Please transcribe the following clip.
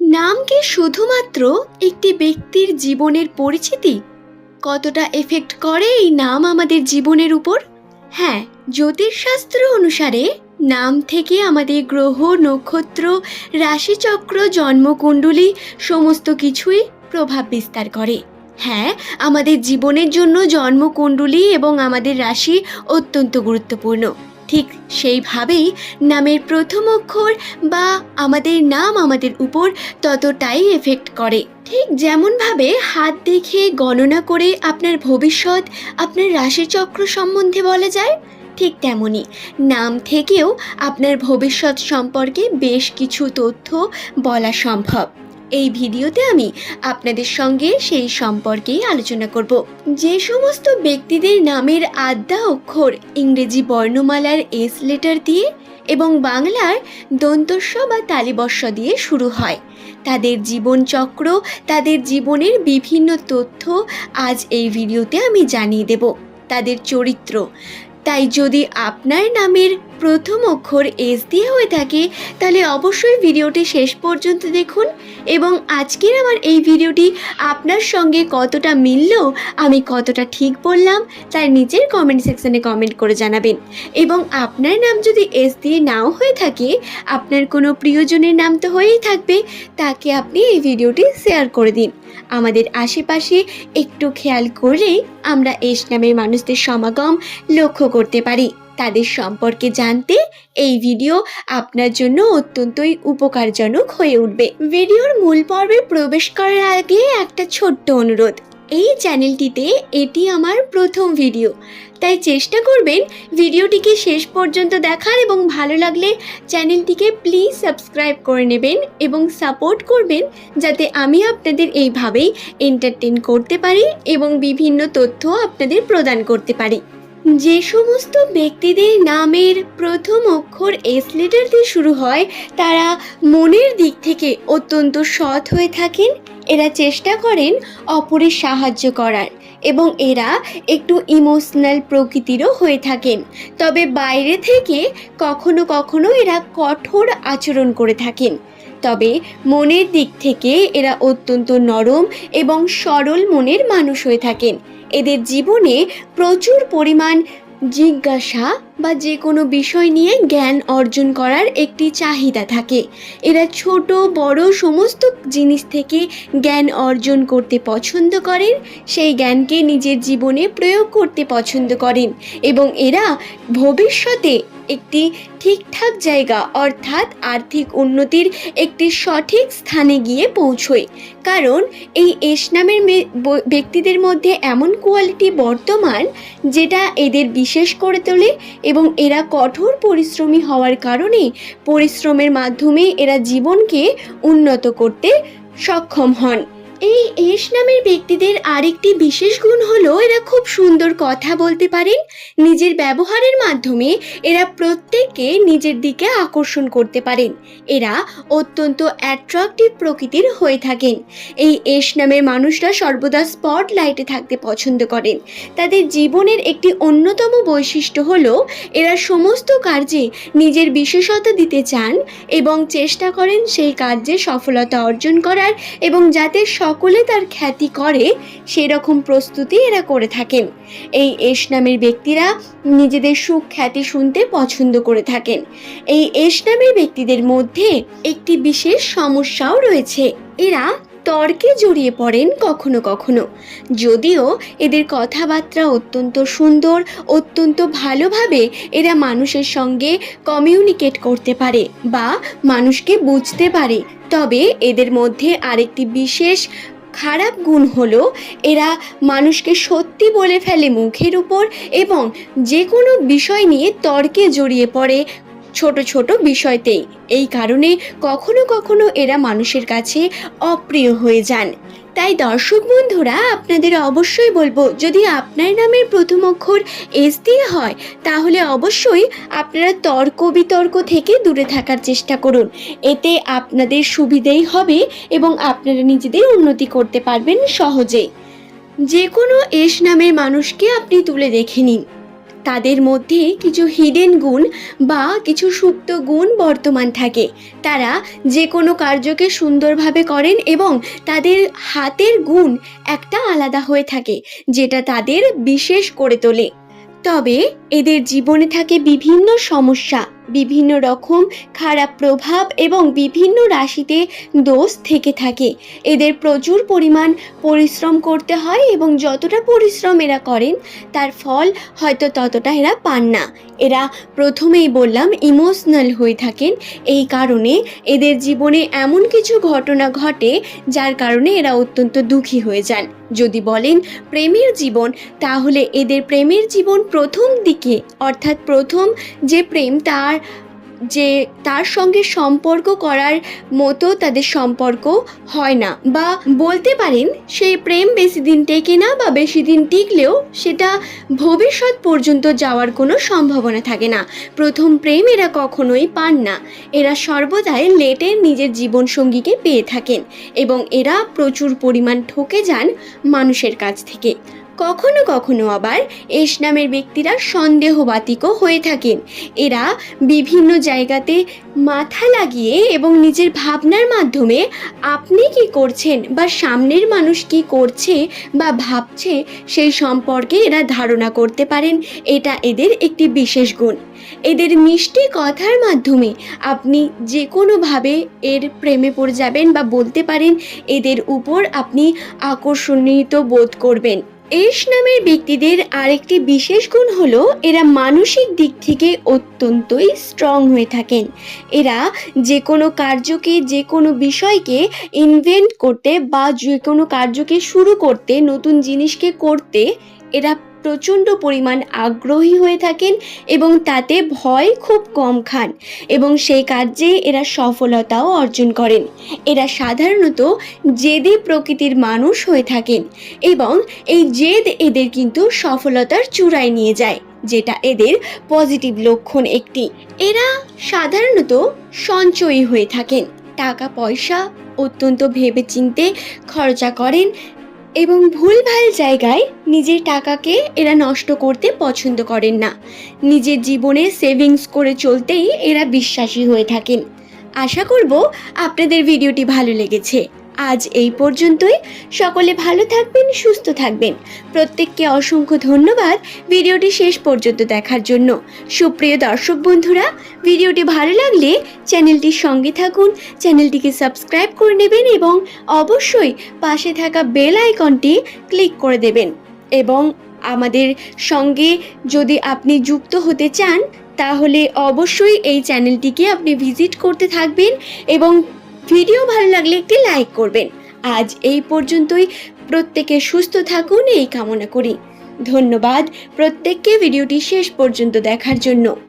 নাম কি শুধুমাত্র একটি ব্যক্তির জীবনের পরিচিতি? কতটা এফেক্ট করে এই নাম আমাদের জীবনের উপর? হ্যাঁ জ্যোতিষশাস্ত্র অনুসারে নাম থেকে আমাদের গ্রহ, নক্ষত্র, রাশিচক্র, জন্মকুণ্ডলী সমস্ত কিছুই প্রভাব বিস্তার করে। হ্যাঁ আমাদের জীবনের জন্য জন্মকুণ্ডলী এবং আমাদের রাশি অত্যন্ত গুরুত্বপূর্ণ। ঠিক সেইভাবেই নামের প্রথম অক্ষর বা আমাদের নাম আমাদের উপর ততটাই এফেক্ট করে। ঠিক যেমনভাবে হাত দেখে গণনা করে আপনার ভবিষ্যৎ, আপনার রাশিচক্র সম্বন্ধে বলা যায়, ঠিক তেমনই নাম থেকেও আপনার ভবিষ্যৎ সম্পর্কে বেশ কিছু তথ্য বলা সম্ভব। এই ভিডিওতে আমি আপনাদের সঙ্গে সেই সম্পর্কেই আলোচনা করব। যে সমস্ত ব্যক্তিদের নামের আদ্যা অক্ষর ইংরেজি বর্ণমালার এস লেটার দিয়ে এবং বাংলার দন্তস্ব বা তালিবর্ষ দিয়ে শুরু হয়। তাদের জীবনচক্র, তাদের জীবনের বিভিন্ন তথ্য আজ এই ভিডিওতে আমি জানিয়ে দেব। তাদের চরিত্র তাই যদি আপনার নামের প্রথম অক্ষর এস দিয়ে হয়ে থাকে, তাহলে অবশ্যই ভিডিওটি শেষ পর্যন্ত দেখুন এবং আজকের আমার এই ভিডিওটি আপনার সঙ্গে কতটা মিলল, আমি কতটা ঠিক বললাম, তার নিচের কমেন্ট সেকশনে কমেন্ট করে জানাবেন। এবং আপনার নাম যদি এস দিয়ে নাও হয়ে থাকে, আপনার কোনো প্রিয়জনের নাম তো হয়েই থাকবে, তাকে আপনি এই ভিডিওটি শেয়ার করে দিন। আমাদের আশেপাশে একটু খেয়াল করলেই আমরা এস নামের মানুষদের সমাগম লক্ষ্য করতে পারি। তাদের সম্পর্কে জানতে এই ভিডিও আপনার জন্য অত্যন্তই উপকারজনক হয়ে উঠবে। ভিডিওর মূল পর্বে প্রবেশ করার আগে একটা ছোট্ট অনুরোধ। এই চ্যানেলটিতে এটি আমার প্রথম ভিডিও। তাই চেষ্টা করবেন ভিডিওটিকে শেষ পর্যন্ত দেখার এবং ভালো লাগলে চ্যানেলটিকে প্লিজ সাবস্ক্রাইব করে নেবেন এবং সাপোর্ট করবেন যাতে আমি আপনাদের এইভাবেই এন্টারটেন করতে পারি এবং বিভিন্ন তথ্য আপনাদের প্রদান করতে পারি। যে সমস্ত ব্যক্তিদের নামের প্রথম অক্ষর এস লেটার দিয়ে শুরু হয়, তারা মনের দিক থেকে অত্যন্ত সৎ হয়ে থাকেন এরা চেষ্টা করেন অপরের সাহায্য করার এবং এরা একটু ইমোশনাল প্রকৃতিরও হয়ে থাকেন। তবে বাইরে থেকে কখনো কখনো এরা কঠোর আচরণ করে থাকেন। তবে মনের দিক থেকে এরা অত্যন্ত নরম এবং সরল মনের মানুষ হয়ে থাকেন। এদের জীবনে প্রচুর পরিমাণ জিজ্ঞাসা বা যে কোনো বিষয় নিয়ে জ্ঞান অর্জন করার একটি চাহিদা থাকে। এরা ছোট, বড় সমস্ত জিনিস থেকে জ্ঞান অর্জন করতে পছন্দ করেন, সেই জ্ঞানকে নিজের জীবনে প্রয়োগ করতে পছন্দ করেন এবং এরা ভবিষ্যতে একটি ঠিকঠাক জায়গা অর্থাৎ আর্থিক উন্নতির একটি সঠিক স্থানে গিয়ে পৌঁছয়। কারণ এই এস নামের ব্যক্তিদের মধ্যে এমন কোয়ালিটি বর্তমান যেটা এদের বিশেষ করে তোলে এবং এরা কঠোর পরিশ্রমী হওয়ার কারণে পরিশ্রমের মাধ্যমে এরা জীবনকে উন্নত করতে সক্ষম হন। এই এস নামের ব্যক্তিদের আরেকটি বিশেষ গুণ হলো এরা খুব সুন্দর কথা বলতে পারেন নিজের ব্যবহারের মাধ্যমে এরা প্রত্যেককে নিজের দিকে আকর্ষণ করতে পারেন। এরা অত্যন্ত অ্যাট্রাকটিভ প্রকৃতির হয়ে থাকেন। এই এস নামের মানুষরা সর্বদা স্পট লাইটে থাকতে পছন্দ করেন। তাদের জীবনের একটি অন্যতম বৈশিষ্ট্য হলো এরা সমস্ত কার্যে নিজের বিশেষতা দিতে চান এবং চেষ্টা করেন সেই কার্যে সফলতা অর্জন করার এবং যাতে সকলে তার খ্যাতি করে সেই রকম প্রস্তুতি এরা করে থাকেন। এই এস নামের ব্যক্তিরা নিজেদের সুখ খ্যাতি শুনতে পছন্দ করে থাকেন। এই এস নামের ব্যক্তিদের মধ্যে একটি বিশেষ সমস্যাও রয়েছে। এরা তর্কে জড়িয়ে পড়েন কখনো কখনো। যদিও এদের কথাবার্তা অত্যন্ত সুন্দর, অত্যন্ত ভালোভাবে এরা মানুষের সঙ্গে কমিউনিকেট করতে পারে বা মানুষকে বুঝতে পারে। তবে এদের মধ্যে আরেকটি বিশেষ খারাপ গুণ হলো এরা মানুষকে সত্যি বলে ফেলে মুখের উপর এবং যে কোনো বিষয় নিয়ে তর্কে জড়িয়ে পড়ে ছোট ছোট বিষয়তেই। এই কারণে কখনো কখনো এরা মানুষের কাছে অপ্রিয় হয়ে যান। তাই দর্শক বন্ধুরা, আপনাদের অবশ্যই বলব, যদি আপনার নামের প্রথম অক্ষর এস দিয়ে হয়, তাহলে অবশ্যই আপনারা তর্ক বিতর্ক থেকে দূরে থাকার চেষ্টা করুন। এতে আপনাদের সুবিধেই হবে এবং আপনারা নিজেদের উন্নতি করতে পারবেন সহজে যে কোনো এস নামের মানুষকে আপনি তুলে দেখে নিন। তাদের মধ্যে কিছু হিডেন গুণ বা কিছু সুপ্ত গুণ বর্তমান থাকে। তারা যে কোনো কার্যকে সুন্দরভাবে করেন এবং তাদের হাতের গুণ একটা আলাদা হয়ে থাকে, যেটা তাদের বিশেষ করে তোলে। তবে এদের জীবনে থাকে বিভিন্ন সমস্যা। বিভিন্ন রকম খারাপ প্রভাব এবং বিভিন্ন রাশিতে দোষ থেকে থাকে। এদের প্রচুর পরিমাণ পরিশ্রম করতে হয় এবং যতটা পরিশ্রম এরা করেন, তার ফল হয়তো ততটা এরা পান না। এরা প্রথমেই বললাম ইমোশনাল হয়ে থাকেন। এই কারণে এদের জীবনে এমন কিছু ঘটনা ঘটে, যার কারণে এরা অত্যন্ত দুঃখী হয়ে যান। যদি বলেন প্রেমের জীবন, তাহলে এদের প্রেমের জীবন প্রথম দিকে, অর্থাৎ প্রথম যে প্রেম তার যে তার সঙ্গে সম্পর্ক করার মতো তাদের সম্পর্ক হয় না। বা বলতে পারেন সেই প্রেম বেশি দিন টেকে না বা বেশি দিন টিকলেও সেটা ভবিষ্যৎ পর্যন্ত যাওয়ার কোনো সম্ভাবনা থাকে না। প্রথম প্রেম এরা কখনোই পান না। এরা সর্বদাই লেটে নিজের জীবনসঙ্গীকে পেয়ে থাকেন এবং এরা প্রচুর পরিমাণ ঠকে যান মানুষের কাছ থেকে। কখনো কখনো আবার এস নামের ব্যক্তিরা সন্দেহবাতিকও হয়ে থাকেন। এরা বিভিন্ন জায়গাতে মাথা লাগিয়ে এবং নিজের ভাবনার মাধ্যমে আপনি কি করছেন বা সামনের মানুষ কি করছে বা ভাবছে সেই সম্পর্কে এরা ধারণা করতে পারেন। এটা এদের একটি বিশেষ গুণ। এদের মিষ্টি কথার মাধ্যমে আপনি যে কোনোভাবে এর প্রেমে পড়ে যাবেন বা বলতে পারেন, এদের উপর আপনি আকর্ষণীয় বোধ করবেন। এস নামের ব্যক্তিদের আরেকটি বিশেষ গুণ হলো এরা মানসিক দিক থেকে অত্যন্তই স্ট্রং হয়ে থাকেন। এরা যে কোনো কার্যকে, যে কোনো বিষয়কে ইনভেন্ট করতে বা যে কোনো কার্যকে শুরু করতে, নতুন জিনিসকে করতে এরা প্রচণ্ড পরিমাণ আগ্রহী হয়ে থাকেন এবং তাতে ভয় খুব কম খান এবং সেই কার্যে এরা সফলতাও অর্জন করেন। এরা সাধারণত জেদি প্রকৃতির মানুষ হয়ে থাকেন এবং এই জেদ এদের কিন্তু সফলতার চূড়ায় নিয়ে যায়, যেটা এদের পজিটিভ লক্ষণ একটি। এরা সাধারণত সঞ্চয়ী হয়ে থাকেন টাকা পয়সা অত্যন্ত ভেবেচিন্তে খরচা করেন এবং ভুলভাল জায়গায় নিজের টাকাকে এরা নষ্ট করতে পছন্দ করেন না। নিজের জীবনে সেভিংস করে চলতেই এরা বিশ্বাসী হয়ে থাকেন। আশা করব আপনাদের ভিডিওটি ভালো লেগেছে। আজ এই পর্যন্তই। সকলে ভালো থাকবেন, সুস্থ থাকবেন। প্রত্যেককে অসংখ্য ধন্যবাদ ভিডিওটি শেষ পর্যন্ত দেখার জন্য। সুপ্রিয় দর্শক বন্ধুরা, ভিডিওটি ভালো লাগলে চ্যানেলটির সঙ্গে থাকুন, চ্যানেলটিকে সাবস্ক্রাইব করে নেবেন এবং অবশ্যই পাশে থাকা বেল আইকনটি ক্লিক করে দেবেন। এবং আমাদের সঙ্গে যদি আপনি যুক্ত হতে চান, তাহলে অবশ্যই এই চ্যানেলটিকে আপনি ভিজিট করতে থাকবেন এবং ভিডিও ভালো লাগলে একটি লাইক করবেন। আজ এই পর্যন্তই। প্রত্যেকে সুস্থ থাকুন, এই কামনা করি। ধন্যবাদ। প্রত্যেককে ভিডিওটি শেষ পর্যন্ত দেখার জন্য।